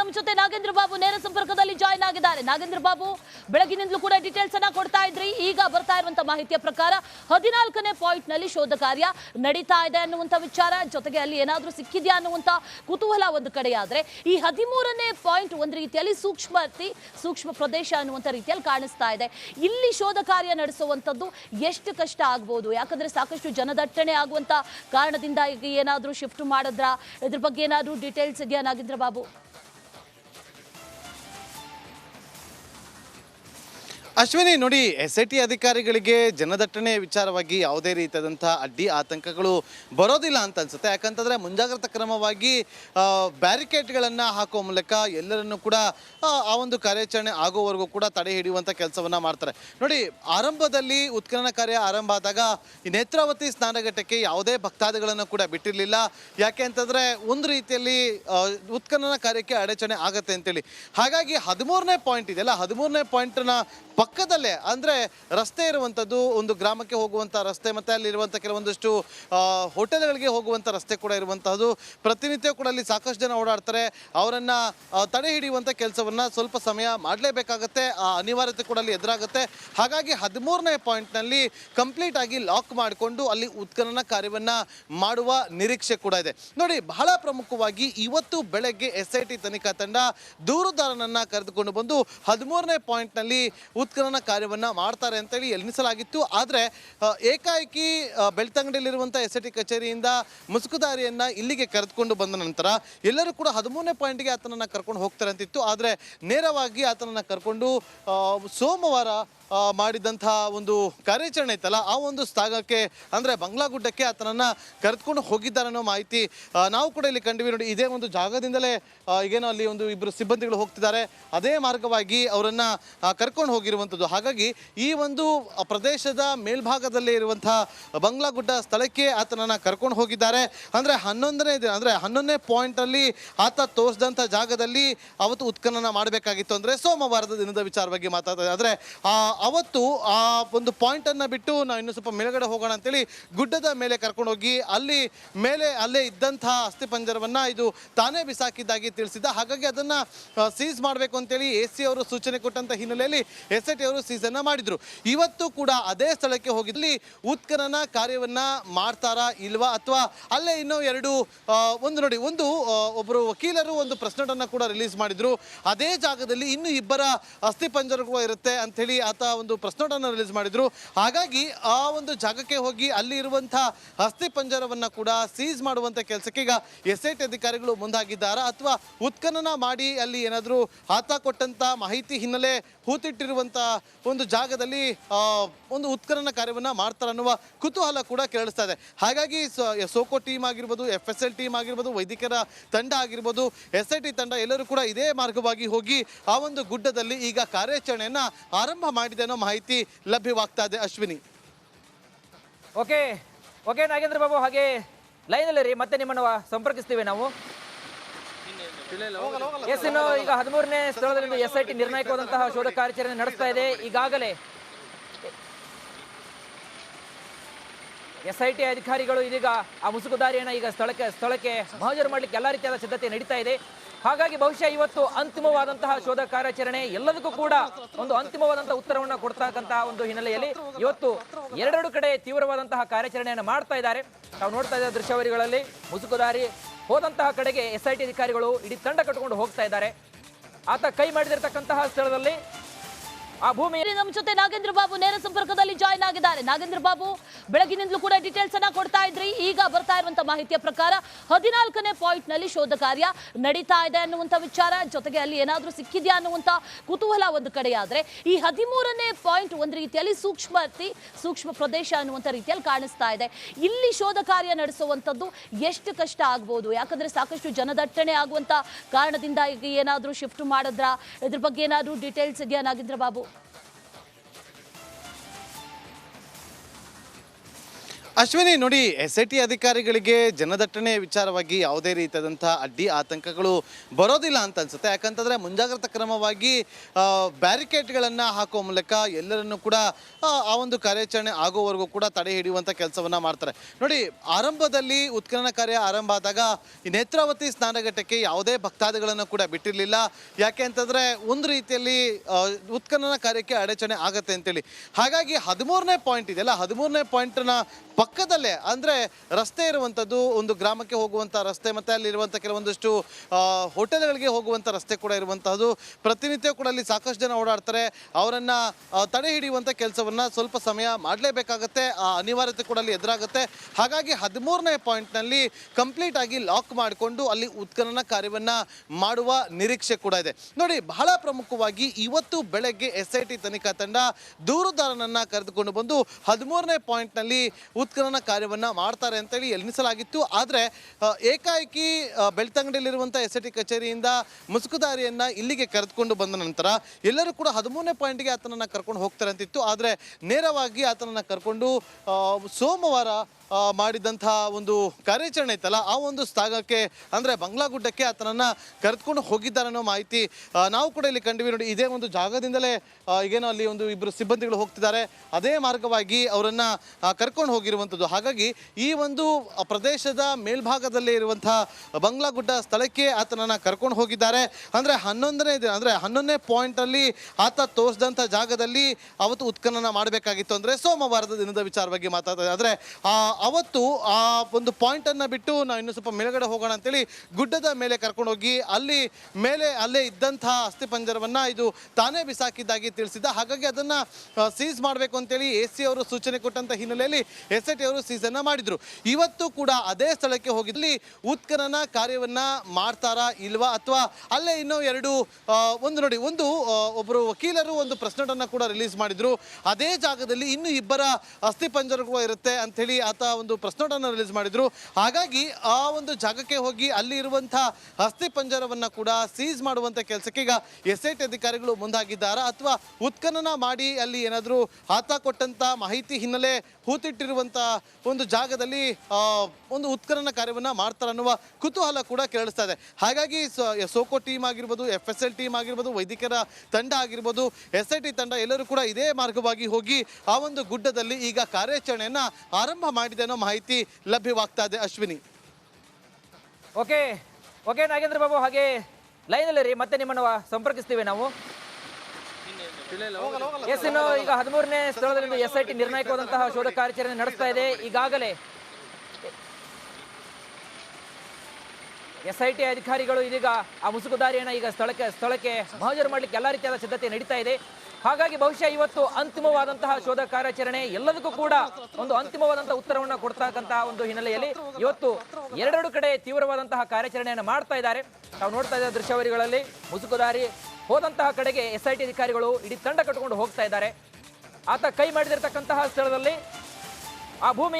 ನಮ್ಮ ಜೊತೆ ನಾಗೇಂದ್ರ ಬಾಬು ನೇರ ಸಂಪರ್ಕದಲ್ಲಿ ಜಾಯ್ನ್ ಆಗಿದ್ದಾರೆ. ನಾಗೇಂದ್ರ ಬಾಬು, ಬೆಳಗಿನಿಂದಲೂ ಕೂಡ ಡೀಟೇಲ್ಸ್ ಅನ್ನ ಕೊಡ್ತಾ ಇದ್ರಿ. ಈಗ ಬರ್ತಾ ಇರುವಂತಹ ಮಾಹಿತಿಯ ಪ್ರಕಾರ ಹದಿನಾಲ್ಕನೇ ಪಾಯಿಂಟ್ನಲ್ಲಿ ಶೋಧ ಕಾರ್ಯ ನಡೀತಾ ಇದೆ ಅನ್ನುವಂತ ವಿಚಾರ. ಜೊತೆಗೆ ಅಲ್ಲಿ ಏನಾದರೂ ಸಿಕ್ಕಿದ್ಯಾ ಅನ್ನುವಂತ ಕುತೂಹಲ ಒಂದು ಕಡೆ ಆದ್ರೆ ಈ ಹದಿಮೂರನೇ ಪಾಯಿಂಟ್ ಒಂದು ರೀತಿಯಲ್ಲಿ ಸೂಕ್ಷ್ಮ ಸೂಕ್ಷ್ಮ ಪ್ರದೇಶ ಅನ್ನುವಂತ ರೀತಿಯಲ್ಲಿ ಕಾಣಿಸ್ತಾ ಇದೆ. ಇಲ್ಲಿ ಶೋಧ ಕಾರ್ಯ ನಡೆಸುವಂತದ್ದು ಎಷ್ಟು ಕಷ್ಟ ಆಗ್ಬೋದು? ಯಾಕಂದ್ರೆ ಸಾಕಷ್ಟು ಜನದಟ್ಟಣೆ ಆಗುವಂತ ಕಾರಣದಿಂದ ಈಗ ಏನಾದರೂ ಶಿಫ್ಟ್ ಮಾಡಿದ್ರ? ಇದ್ರ ಬಗ್ಗೆ ಏನಾದರೂ ಡೀಟೇಲ್ಸ್ ಇದೆಯಾ ನಾಗೇಂದ್ರ ಬಾಬು? ಅಶ್ವಿನಿ ನೋಡಿ ಎಸ್ ಐ ಟಿ ಅಧಿಕಾರಿಗಳಿಗೆ ಜನದಟ್ಟಣೆ ವಿಚಾರವಾಗಿ ಯಾವುದೇ ರೀತಿಯಾದಂಥ ಅಡ್ಡಿ ಆತಂಕಗಳು ಬರೋದಿಲ್ಲ ಅಂತ ಅನ್ಸುತ್ತೆ. ಯಾಕಂತಂದರೆ ಮುಂಜಾಗ್ರತಾ ಕ್ರಮವಾಗಿ ಬ್ಯಾರಿಕೇಡ್ಗಳನ್ನು ಹಾಕುವ ಮೂಲಕ ಎಲ್ಲರನ್ನು ಕೂಡ ಆ, ಒಂದು ಕಾರ್ಯಾಚರಣೆ ಆಗೋವರೆಗೂ ಕೂಡ ತಡೆ ಹಿಡಿಯುವಂಥ ಕೆಲಸವನ್ನು ಮಾಡ್ತಾರೆ. ನೋಡಿ ಆರಂಭದಲ್ಲಿ ಉತ್ಖನನ ಕಾರ್ಯ ಆರಂಭ ಆದಾಗ ನೇತ್ರಾವತಿ ಸ್ನಾನಘಟ್ಟಕ್ಕೆ ಯಾವುದೇ ಭಕ್ತಾದಿಗಳನ್ನು ಕೂಡ ಬಿಟ್ಟಿರಲಿಲ್ಲ. ಯಾಕೆ ಅಂತಂದರೆ ಒಂದು ರೀತಿಯಲ್ಲಿ ಉತ್ಖನನ ಕಾರ್ಯಕ್ಕೆ ಅಡಚಣೆ ಆಗುತ್ತೆ ಅಂತೇಳಿ. ಹಾಗಾಗಿ ಹದಿಮೂರನೇ ಪಾಯಿಂಟ್ ಇದೆಯಲ್ಲ ಹದಿಮೂರನೇ ಪಾಯಿಂಟ್ನ ಪಕ್ಕದಲ್ಲೇ, ಅಂದರೆ ರಸ್ತೆ ಇರುವಂಥದ್ದು ಒಂದು ಗ್ರಾಮಕ್ಕೆ ಹೋಗುವಂಥ ರಸ್ತೆ, ಮತ್ತು ಅಲ್ಲಿರುವಂಥ ಕೆಲವೊಂದಷ್ಟು ಹೋಟೆಲ್ಗಳಿಗೆ ಹೋಗುವಂಥ ರಸ್ತೆ ಕೂಡ ಇರುವಂತಹದ್ದು. ಪ್ರತಿನಿತ್ಯ ಕೂಡ ಅಲ್ಲಿ ಸಾಕಷ್ಟು ಜನ ಓಡಾಡ್ತಾರೆ. ಅವರನ್ನು ತಡೆ ಹಿಡಿಯುವಂಥ ಕೆಲಸವನ್ನು ಸ್ವಲ್ಪ ಸಮಯ ಮಾಡಲೇಬೇಕಾಗತ್ತೆ. ಆ, ಅನಿವಾರ್ಯತೆ ಕೂಡ ಅಲ್ಲಿ ಎದುರಾಗುತ್ತೆ. ಹಾಗಾಗಿ ಹದಿಮೂರನೇ ಪಾಯಿಂಟ್ನಲ್ಲಿ ಕಂಪ್ಲೀಟ್ ಆಗಿ ಲಾಕ್ ಮಾಡಿಕೊಂಡು ಅಲ್ಲಿ ಉತ್ಖನನ ಕಾರ್ಯವನ್ನು ಮಾಡುವ ನಿರೀಕ್ಷೆ ಕೂಡ ಇದೆ. ನೋಡಿ, ಬಹಳ ಪ್ರಮುಖವಾಗಿ ಇವತ್ತು ಬೆಳಗ್ಗೆ ಎಸ್ ಐ ಟಿ ತನಿಖಾ ತಂಡ ದೂರುದಾರನನ್ನ ಕರೆದುಕೊಂಡು ಬಂದು ಹದಿಮೂರನೇ ಪಾಯಿಂಟ್ನಲ್ಲಿ ಉತ್ಖನನ ಕಾರ್ಯವನ್ನು ಮಾಡ್ತಾರೆ ಅಂತೇಳಿ ಎಲ್ಲಿಸಲಾಗಿತ್ತು? ಆದರೆ ಏಕಾಏಕಿ ಬೆಳ್ತಂಗಡಿಯಲ್ಲಿರುವಂಥ ಎಸ್ ಐ ಟಿ ಕಚೇರಿಯಿಂದ ಮುಸುಕುದಾರಿಯನ್ನು ಇಲ್ಲಿಗೆ ಕರೆದುಕೊಂಡು ಬಂದ ನಂತರ ಎಲ್ಲರೂ ಕೂಡ ಹದಿಮೂರನೇ ಪಾಯಿಂಟ್ಗೆ ಆತನನ್ನು ಕರ್ಕೊಂಡು ಹೋಗ್ತಾರೆ ಅಂತಿತ್ತು. ಆದರೆ, ನೇರವಾಗಿ ಆತನನ್ನು ಕರ್ಕೊಂಡು ಸೋಮವಾರ ಮಾಡಿದಂತಹ ಒಂದು ಕಾರ್ಯಾಚರಣೆ ಇತ್ತಲ್ಲ ಆ ಒಂದು ಸ್ಥಾಗಕ್ಕೆ ಅಂದರೆ ಬಂಗ್ಲಾಗುಡ್ಡಕ್ಕೆ ಆತನನ್ನ ಕರೆದುಕೊಂಡು ಹೋಗಿದ್ದಾರೆ ಅನ್ನೋ ಮಾಹಿತಿ ನಾವು ಕೂಡ ಇಲ್ಲಿ ಕಂಡಿವಿ ನೋಡಿ. ಇದೇ ಒಂದು ಜಾಗದಿಂದಲೇ ಆ, ಈಗೇನೋ ಅಲ್ಲಿ ಒಂದು ಇಬ್ಬರು ಸಿಬ್ಬಂದಿಗಳು ಹೋಗ್ತಿದ್ದಾರೆ. ಅದೇ ಮಾರ್ಗವಾಗಿ ಅವರನ್ನ ಕರ್ಕೊಂಡು ಹೋಗಿರುವಂಥದ್ದು ಹಾಗಾಗಿ ಈ ಒಂದು ಪ್ರದೇಶದ ಮೇಲ್ಭಾಗದಲ್ಲೇ ಇರುವಂತಹ ಬಂಗ್ಲಾಗುಡ್ಡ ಸ್ಥಳಕ್ಕೆ ಆತನನ್ನ ಕರ್ಕೊಂಡು ಹೋಗಿದ್ದಾರೆ. ಅಂದರೆ ಹನ್ನೊಂದನೇ ದಿನ ಅಂದರೆ ಹನ್ನೊಂದನೇ ಪಾಯಿಂಟಲ್ಲಿ ಆತ ತೋರಿಸಿದಂಥ ಜಾಗದಲ್ಲಿ ಅವತ್ತು ಉತ್ಖನನ ಮಾಡಬೇಕಾಗಿತ್ತು. ಅಂದರೆ ಸೋಮವಾರದ ದಿನದ ವಿಚಾರವಾಗಿ ಮಾತಾಡ್ತಾರೆ ಆದರೆ ಅವತ್ತು ಆ ಒಂದು ಪಾಯಿಂಟನ್ನು ಬಿಟ್ಟು ನಾವು ಇನ್ನೂ ಸ್ವಲ್ಪ ಮೇಲ್ಗಡೆ ಹೋಗೋಣ ಅಂತೇಳಿ ಗುಡ್ಡದ ಮೇಲೆ ಕರ್ಕೊಂಡು ಹೋಗಿ ಅಲ್ಲಿ ಮೇಲೆ ಅಲ್ಲೇ ಇದ್ದಂತಹ ಅಸ್ಥಿಪಂಜರವನ್ನು ಇದು ತಾನೇ ಬಿಸಾಕಿದ್ದಾಗಿ ತಿಳಿಸಿದ್ದ. ಹಾಗಾಗಿ ಅದನ್ನು ಸೀಸ್ ಮಾಡಬೇಕು ಅಂತೇಳಿ ಎ ಸಿ ಅವರು ಸೂಚನೆ ಕೊಟ್ಟಂಥ ಹಿನ್ನೆಲೆಯಲ್ಲಿ ಎಸ್ ಐ ಟಿ ಅವರು ಸೀಸನ್ನು ಮಾಡಿದರು. ಇವತ್ತು ಕೂಡ ಅದೇ ಸ್ಥಳಕ್ಕೆ ಹೋಗಿದ್ದಲ್ಲಿ ಉತ್ಖನನ ಕಾರ್ಯವನ್ನ ಮಾಡ್ತಾರಾ ಇಲ್ವಾ? ಅಥವಾ ಅಲ್ಲೇ ಇನ್ನೂ ಎರಡು ಒಂದು ನೋಡಿ, ಒಂದು ಒಬ್ಬರು ವಕೀಲರು ಒಂದು ಪ್ರಶ್ನೆಗಳನ್ನು ಕೂಡ ರಿಲೀಸ್ ಮಾಡಿದ್ರು. ಅದೇ ಜಾಗದಲ್ಲಿ ಇನ್ನು ಇಬ್ಬರ ಅಸ್ಥಿಪಂಜರಗಳು ಇರುತ್ತೆ ಅಂಥೇಳಿ ಆತ ಒಂದು ಪ್ರಶ್ನೋಟನ ರಿಲೀಸ್ ಮಾಡಿದ್ರು. ಹಾಗಾಗಿ ಆ ಒಂದು ಜಾಗಕ್ಕೆ ಹೋಗಿ ಅಲ್ಲಿ ಇರುವಂಥ ಅಸ್ಥಿಪಂಜರವನ್ನ ಕೂಡ ಸೀಸ್ ಮಾಡುವಂಥ ಕೆಲಸಕ್ಕೆ ಈಗ ಎಸ್ ಐ ಟಿ ಅಧಿಕಾರಿಗಳು ಮುಂದಾಗಿದ್ದಾರಾ. ಅಥವಾ ಉತ್ಖನನ ಮಾಡಿ ಅಲ್ಲಿ ಏನಾದರೂ ಆತ ಕೊಟ್ಟಂತ ಮಾಹಿತಿ ಹಿನ್ನೆಲೆ ಹೂತಿಟ್ಟಿರುವಂಥ ಒಂದು ಜಾಗದಲ್ಲಿ ಒಂದು ಉತ್ಖನನ ಕಾರ್ಯವನ್ನ ಮಾಡ್ತಾರ ಅನ್ನುವ ಕುತೂಹಲ ಕೂಡ ಕೇಳಿಸ್ತಾ ಇದೆ. ಹಾಗಾಗಿ ಸೋಕೋ ಟೀಮ್ ಆಗಿರ್ಬೋದು ಎಫ್ ಎಸ್ ಎಲ್ ಟೀಮ್ ಆಗಿರ್ಬೋದು ವೈದ್ಯಕರ ತಂಡ ಆಗಿರ್ಬೋದು ಎಸ್ ಐ ಟಿ ತಂಡ ಎಲ್ಲರೂ ಕೂಡ ಇದೇ ಮಾರ್ಗವಾಗಿ ಹೋಗಿ ಆ ಒಂದು ಗುಡ್ಡದಲ್ಲಿ ಈಗ ಕಾರ್ಯಾಚರಣೆಯನ್ನ ಆರಂಭ ಮಾಡಿದೆ ಅನ್ನೋ ಮಾಹಿತಿ ಲಭ್ಯವಾಗ್ತಾ ಇದೆ ಅಶ್ವಿನಿ. ಓಕೆ ಓಕೆ ನಾಗೇಂದ್ರ ಬಾಬು ಹಾಗೆ ಲೈನಲ್ಲಿ ರೀ ಮತ್ತೆ ನಿಮ್ಮನ್ನು ಸಂಪರ್ಕಿಸ್ತೀವಿ ನಾವು. ಎಸ್ ಇನ್ನು ಈಗ ಹದಿಮೂರನೇ ಸ್ಥಳದಲ್ಲಿ ಎಸ್ ಐ ಟಿ ನಿರ್ಣಾಯಕವಾದಂತಹ ಶೋಧ ಕಾರ್ಯಾಚರಣೆ ನಡೆಸ್ತಾ ಇದೆ. ಈಗಾಗಲೇ ಎಸ್ ಐ ಟಿ ಅಧಿಕಾರಿಗಳು ಇದೀಗ ಆ ಮುಸುಕುದಾರಿಯನ್ನು ಈಗ ಸ್ಥಳಕ್ಕೆ ಸ್ಥಳಕ್ಕೆ ಮಹಜರು ಮಾಡಲಿಕ್ಕೆ ಎಲ್ಲ ರೀತಿಯಾದ ಸಿದ್ಧತೆ ನಡೀತಾ ಇದೆ. ಹಾಗಾಗಿ ಬಹುಶಃ ಇವತ್ತು ಅಂತಿಮವಾದಂತಹ ಶೋಧ ಕಾರ್ಯಾಚರಣೆ ಎಲ್ಲದಕ್ಕೂ ಕೂಡ ಒಂದು ಅಂತಿಮವಾದಂತಹ ಉತ್ತರವನ್ನು ಕೊಡ್ತಕ್ಕಂತಹ ಒಂದು ಹಿನ್ನೆಲೆಯಲ್ಲಿ ಇವತ್ತು ಎರಡೆರಡು ಕಡೆ ತೀವ್ರವಾದಂತಹ ಕಾರ್ಯಾಚರಣೆಯನ್ನು ಮಾಡ್ತಾ ಇದ್ದಾರೆ. ನಾವು ನೋಡ್ತಾ ಇದ್ದ ದೃಶ್ಯಾವಳಿಗಳಲ್ಲಿ ಮುಸುಕುದಾರಿ ಹೋದಂತಹ ಕಡೆಗೆ ಎಸ್ ಅಧಿಕಾರಿಗಳು ಇಡೀ ತಂಡ ಕಟ್ಟಿಕೊಂಡು ಹೋಗ್ತಾ ಇದ್ದಾರೆ. ಆತ ಕೈ ಮಾಡಿದಿರತಕ್ಕಂತಹ ಸ್ಥಳದಲ್ಲಿ ಆ ಭೂಮಿ ನಮ್ಮ ಜೊತೆ ನಾಗೇಂದ್ರ ಬಾಬು ನೇರ ಸಂಪರ್ಕದಲ್ಲಿ ಜಾಯ್ನ್ ಆಗಿದ್ದಾರೆ. ನಾಗೇಂದ್ರ ಬಾಬು, ಬೆಳಗಿನಿಂದಲೂ ಕೂಡ ಡೀಟೇಲ್ಸ್ ಅನ್ನ ಕೊಡ್ತಾ ಇದ್ರಿ. ಈಗ ಬರ್ತಾ ಇರುವಂತಹ ಮಾಹಿತಿಯ ಪ್ರಕಾರ ಹದಿನಾಲ್ಕನೇ ಪಾಯಿಂಟ್ನಲ್ಲಿ ಶೋಧ ಕಾರ್ಯ ನಡೀತಾ ಇದೆ ಅನ್ನುವಂತ ವಿಚಾರ. ಜೊತೆಗೆ ಅಲ್ಲಿ ಏನಾದರೂ ಸಿಕ್ಕಿದ್ಯಾ ಅನ್ನುವಂತ ಕುತೂಹಲ ಒಂದು ಕಡೆ ಆದ್ರೆ, ಈ ಹದಿಮೂರನೇ ಪಾಯಿಂಟ್ ಒಂದು ರೀತಿಯಲ್ಲಿ ಸೂಕ್ಷ್ಮ ಅತಿ ಸೂಕ್ಷ್ಮ ಪ್ರದೇಶ ಅನ್ನುವಂತ ರೀತಿಯಲ್ಲಿ ಕಾಣಿಸ್ತಾ ಇದೆ. ಇಲ್ಲಿ ಶೋಧ ಕಾರ್ಯ ನಡೆಸುವಂತದ್ದು ಎಷ್ಟು ಕಷ್ಟ ಆಗ್ಬೋದು? ಯಾಕಂದ್ರೆ ಸಾಕಷ್ಟು ಜನದಟ್ಟಣೆ ಆಗುವಂತ ಕಾರಣದಿಂದ ಈಗ ಏನಾದರೂ ಶಿಫ್ಟ್ ಮಾಡಿದ್ರ? ಇದ್ರ ಬಗ್ಗೆ ಏನಾದರೂ ಡೀಟೇಲ್ಸ್ ಇದೆಯಾ ನಾಗೇಂದ್ರ ಬಾಬು? ಅಶ್ವಿನಿ ನೋಡಿ ಎಸ್ ಐ ಟಿ ಅಧಿಕಾರಿಗಳಿಗೆ ಜನದಟ್ಟಣೆ ವಿಚಾರವಾಗಿ ಯಾವುದೇ ರೀತಿಯಾದಂಥ ಅಡ್ಡಿ ಆತಂಕಗಳು ಬರೋದಿಲ್ಲ ಅಂತ ಅನ್ಸುತ್ತೆ. ಯಾಕಂತಂದರೆ ಮುಂಜಾಗ್ರತಾ ಕ್ರಮವಾಗಿ ಬ್ಯಾರಿಕೇಡ್ಗಳನ್ನು ಹಾಕುವ ಮೂಲಕ ಎಲ್ಲರನ್ನು ಕೂಡ ಆ, ಒಂದು ಕಾರ್ಯಾಚರಣೆ ಆಗೋವರೆಗೂ ಕೂಡ ತಡೆ ಹಿಡಿಯುವಂಥ ಕೆಲಸವನ್ನು ಮಾಡ್ತಾರೆ. ನೋಡಿ ಆರಂಭದಲ್ಲಿ ಉತ್ಖನನ ಕಾರ್ಯ ಆರಂಭ ಆದಾಗ ನೇತ್ರಾವತಿ ಸ್ನಾನಘಟ್ಟಕ್ಕೆ ಯಾವುದೇ ಭಕ್ತಾದಿಗಳನ್ನು ಕೂಡ ಬಿಟ್ಟಿರಲಿಲ್ಲ. ಯಾಕೆ ಅಂತಂದರೆ ಒಂದು ರೀತಿಯಲ್ಲಿ ಉತ್ಖನನ ಕಾರ್ಯಕ್ಕೆ ಅಡಚಣೆ ಆಗುತ್ತೆ ಅಂತೇಳಿ. ಹಾಗಾಗಿ ಹದಿಮೂರನೇ ಪಾಯಿಂಟ್ ಇದೆಯಲ್ಲ ಹದಿಮೂರನೇ ಪಾಯಿಂಟ್ನ ಪಕ್ಕದಲ್ಲೇ, ಅಂದರೆ ರಸ್ತೆ ಇರುವಂಥದ್ದು ಒಂದು ಗ್ರಾಮಕ್ಕೆ ಹೋಗುವಂಥ ರಸ್ತೆ, ಮತ್ತು ಅಲ್ಲಿರುವಂಥ ಕೆಲವೊಂದಷ್ಟು ಹೋಟೆಲ್ಗಳಿಗೆ ಹೋಗುವಂಥ ರಸ್ತೆ ಕೂಡ ಇರುವಂತಹದ್ದು. ಪ್ರತಿನಿತ್ಯ ಕೂಡ ಅಲ್ಲಿ ಸಾಕಷ್ಟು ಜನ ಓಡಾಡ್ತಾರೆ. ಅವರನ್ನು ತಡೆ ಹಿಡಿಯುವಂಥ ಕೆಲಸವನ್ನು ಸ್ವಲ್ಪ ಸಮಯ ಮಾಡಲೇಬೇಕಾಗತ್ತೆ. ಆ, ಅನಿವಾರ್ಯತೆ ಕೂಡ ಅಲ್ಲಿ ಎದುರಾಗುತ್ತೆ. ಹಾಗಾಗಿ ಹದಿಮೂರನೇ ಪಾಯಿಂಟ್ನಲ್ಲಿ ಕಂಪ್ಲೀಟ್ ಆಗಿ ಲಾಕ್ ಮಾಡಿಕೊಂಡು ಅಲ್ಲಿ ಉತ್ಖನನ ಕಾರ್ಯವನ್ನು ಮಾಡುವ ನಿರೀಕ್ಷೆ ಕೂಡ ಇದೆ. ನೋಡಿ, ಬಹಳ ಪ್ರಮುಖವಾಗಿ ಇವತ್ತು ಬೆಳಗ್ಗೆ ಎಸ್ ಐ ಟಿ ತನಿಖಾ ತಂಡ ದೂರುದಾರನನ್ನ ಕರೆದುಕೊಂಡು ಬಂದು ಹದಿಮೂರನೇ ಪಾಯಿಂಟ್ನಲ್ಲಿ ಉತ್ಖನನ ಕಾರ್ಯವನ್ನು ಮಾಡ್ತಾರೆ ಅಂತೇಳಿ ಎಲ್ಲಿಸಲಾಗಿತ್ತು? ಆದರೆ ಏಕಾಏಕಿ ಬೆಳ್ತಂಗಡಿಯಲ್ಲಿರುವಂಥ ಎಸ್ ಐ ಟಿ ಕಚೇರಿಯಿಂದ ಮುಸುಕುದಾರಿಯನ್ನು ಇಲ್ಲಿಗೆ ಕರೆದುಕೊಂಡು ಬಂದ ನಂತರ ಎಲ್ಲರೂ ಕೂಡ ಹದಿಮೂರನೇ ಪಾಯಿಂಟ್ಗೆ ಆತನನ್ನು ಕರ್ಕೊಂಡು ಹೋಗ್ತಾರೆ ಅಂತಿತ್ತು. ಆದರೆ, ನೇರವಾಗಿ ಆತನನ್ನು ಕರ್ಕೊಂಡು ಸೋಮವಾರ ಮಾಡಿದಂತಹ ಒಂದು ಕಾರ್ಯಾಚರಣೆ ಇತ್ತಲ್ಲ ಆ ಒಂದು ಸ್ಥಾಗಕ್ಕೆ ಅಂದರೆ ಬಂಗ್ಲಾಗುಡ್ಡಕ್ಕೆ ಆತನನ್ನ ಕರೆದುಕೊಂಡು ಹೋಗಿದ್ದಾರೆ ಅನ್ನೋ ಮಾಹಿತಿ ನಾವು ಕೂಡ ಇಲ್ಲಿ ಕಂಡಿವಿ ನೋಡಿ. ಇದೇ ಒಂದು ಜಾಗದಿಂದಲೇ ಆ, ಈಗೇನೋ ಅಲ್ಲಿ ಒಂದು ಇಬ್ಬರು ಸಿಬ್ಬಂದಿಗಳು ಹೋಗ್ತಿದ್ದಾರೆ. ಅದೇ ಮಾರ್ಗವಾಗಿ ಅವರನ್ನ ಕರ್ಕೊಂಡು ಹೋಗಿರುವಂಥದ್ದು ಹಾಗಾಗಿ ಈ ಒಂದು ಪ್ರದೇಶದ ಮೇಲ್ಭಾಗದಲ್ಲೇ ಇರುವಂತಹ ಬಂಗ್ಲಾಗುಡ್ಡ ಸ್ಥಳಕ್ಕೆ ಆತನನ್ನ ಕರ್ಕೊಂಡು ಹೋಗಿದ್ದಾರೆ. ಅಂದರೆ ಹನ್ನೊಂದನೇ ದಿನ ಅಂದರೆ ಹನ್ನೊಂದನೇ ಪಾಯಿಂಟಲ್ಲಿ ಆತ ತೋರಿಸಿದಂಥ ಜಾಗದಲ್ಲಿ ಅವತ್ತು ಉತ್ಖನನ ಮಾಡಬೇಕಾಗಿತ್ತು. ಅಂದರೆ ಸೋಮವಾರದ ದಿನದ ವಿಚಾರವಾಗಿ ಮಾತಾಡ್ತಾರೆ ಆದರೆ ಅವತ್ತು ಆ ಒಂದು ಪಾಯಿಂಟನ್ನು ಬಿಟ್ಟು ನಾವು ಇನ್ನೂ ಸ್ವಲ್ಪ ಮೇಲ್ಗಡೆ ಹೋಗೋಣ ಅಂತೇಳಿ ಗುಡ್ಡದ ಮೇಲೆ ಕರ್ಕೊಂಡು ಹೋಗಿ ಅಲ್ಲಿ ಮೇಲೆ ಅಲ್ಲೇ ಇದ್ದಂತಹ ಅಸ್ಥಿಪಂಜರವನ್ನು ಇದು ತಾನೇ ಬಿಸಾಕಿದ್ದಾಗಿ ತಿಳಿಸಿದ್ದ. ಹಾಗಾಗಿ ಅದನ್ನು ಸೀಸ್ ಮಾಡಬೇಕು ಅಂತೇಳಿ ಎ ಸಿ ಅವರು ಸೂಚನೆ ಕೊಟ್ಟಂಥ ಹಿನ್ನೆಲೆಯಲ್ಲಿ ಎಸ್ ಐ ಟಿ ಅವರು ಸೀಸನ್ನು ಮಾಡಿದರು. ಇವತ್ತು ಕೂಡ ಅದೇ ಸ್ಥಳಕ್ಕೆ ಹೋಗಿದ್ದಲ್ಲಿ ಉತ್ಖನನ ಕಾರ್ಯವನ್ನ ಮಾಡ್ತಾರಾ ಇಲ್ವಾ? ಅಥವಾ ಅಲ್ಲೇ ಇನ್ನೂ ಎರಡು ಒಂದು ನೋಡಿ, ಒಂದು ಒಬ್ಬರು ವಕೀಲರು ಒಂದು ಪ್ರಶ್ನೆಗಳನ್ನು ಕೂಡ ರಿಲೀಸ್ ಮಾಡಿದ್ರು. ಅದೇ ಜಾಗದಲ್ಲಿ ಇನ್ನು ಇಬ್ಬರ ಅಸ್ಥಿಪಂಜರಗಳು ಇರುತ್ತೆ ಅಂಥೇಳಿ ಆತ ಒಂದು ಪ್ರಶ್ನೋಟನ ರಿಲೀಸ್ ಮಾಡಿದ್ರು. ಹಾಗಾಗಿ ಆ ಒಂದು ಜಾಗಕ್ಕೆ ಹೋಗಿ ಅಲ್ಲಿ ಇರುವಂಥ ಅಸ್ಥಿಪಂಜರವನ್ನ ಕೂಡ ಸೀಸ್ ಮಾಡುವಂಥ ಕೆಲಸಕ್ಕೆ ಈಗ ಎಸ್ ಐ ಟಿ ಅಧಿಕಾರಿಗಳು ಮುಂದಾಗಿದ್ದಾರಾ. ಅಥವಾ ಉತ್ಖನನ ಮಾಡಿ ಅಲ್ಲಿ ಏನಾದರೂ ಆತ ಕೊಟ್ಟಂತ ಮಾಹಿತಿ ಹಿನ್ನೆಲೆ ಹೂತಿಟ್ಟಿರುವಂಥ ಒಂದು ಜಾಗದಲ್ಲಿ ಒಂದು ಉತ್ಖನನ ಕಾರ್ಯವನ್ನ ಮಾಡ್ತಾರ ಅನ್ನುವ ಕುತೂಹಲ ಕೂಡ ಕೇಳಿಸ್ತಾ ಇದೆ. ಹಾಗಾಗಿ ಸೋಕೋ ಟೀಮ್ ಆಗಿರ್ಬೋದು ಎಫ್ ಎಸ್ ಎಲ್ ಟೀಮ್ ಆಗಿರ್ಬೋದು ವೈದ್ಯಕರ ತಂಡ ಆಗಿರ್ಬೋದು ಎಸ್ ಐ ಟಿ ತಂಡ ಎಲ್ಲರೂ ಕೂಡ ಇದೇ ಮಾರ್ಗವಾಗಿ ಹೋಗಿ ಆ ಒಂದು ಗುಡ್ಡದಲ್ಲಿ ಈಗ ಕಾರ್ಯಾಚರಣೆಯನ್ನ ಆರಂಭ ಮಾಡಿದೆ ಅನ್ನೋ ಮಾಹಿತಿ ಲಭ್ಯವಾಗ್ತಾ ಇದೆ ಅಶ್ವಿನಿ. ಓಕೆ ಓಕೆ ನಾಗೇಂದ್ರ ಬಾಬು ಹಾಗೆ ಲೈನಲ್ಲಿ ರೀ ಮತ್ತೆ ನಿಮ್ಮನ್ನು ಸಂಪರ್ಕಿಸ್ತೀವಿ ನಾವು. ಎಸ್ ಇನ್ನು ಈಗ ಹದಿಮೂರನೇ ಸ್ಥಳದಲ್ಲಿ ಎಸ್ ಐ ಟಿ ನಿರ್ಣಾಯಕವಾದಂತಹ ಶೋಧ ಕಾರ್ಯಾಚರಣೆ ನಡೆಸ್ತಾ ಇದೆ. ಈಗಾಗಲೇ ಎಸ್ ಐ ಟಿ ಅಧಿಕಾರಿಗಳು ಇದೀಗ ಆ ಮುಸುಕುದಾರಿಯನ್ನು ಈಗ ಸ್ಥಳಕ್ಕೆ ಸ್ಥಳಕ್ಕೆ ಮಹಜರು ಮಾಡಲಿಕ್ಕೆ ಎಲ್ಲ ರೀತಿಯಾದ ಸಿದ್ಧತೆ ನಡೀತಾ ಇದೆ. ಹಾಗಾಗಿ ಬಹುಶಃ ಇವತ್ತು ಅಂತಿಮವಾದಂತಹ ಶೋಧ ಕಾರ್ಯಾಚರಣೆ ಎಲ್ಲದಕ್ಕೂ ಕೂಡ ಒಂದು ಅಂತಿಮವಾದಂತಹ ಉತ್ತರವನ್ನು ಕೊಡ್ತಕ್ಕಂತಹ ಒಂದು ಹಿನ್ನೆಲೆಯಲ್ಲಿ ಇವತ್ತು ಎರಡೆರಡು ಕಡೆ ತೀವ್ರವಾದಂತಹ ಕಾರ್ಯಾಚರಣೆಯನ್ನು ಮಾಡ್ತಾ ಇದ್ದಾರೆ. ನಾವು ನೋಡ್ತಾ ಇದ್ದ ದೃಶ್ಯಾವಳಿಗಳಲ್ಲಿ ಮುಸುಕುದಾರಿ ಹೋದಂತಹ ಕಡೆಗೆ ಎಸ್ ಐ ಟಿ ಅಧಿಕಾರಿಗಳು ಇಡೀ ತಂಡ ಕಟ್ಟಿಕೊಂಡು ಹೋಗ್ತಾ ಇದ್ದಾರೆ. ಆತ ಕೈ ಮಾಡಿದಿರ್ತಕ್ಕಂತಹ ಸ್ಥಳದಲ್ಲಿ ಆ ಭೂಮಿ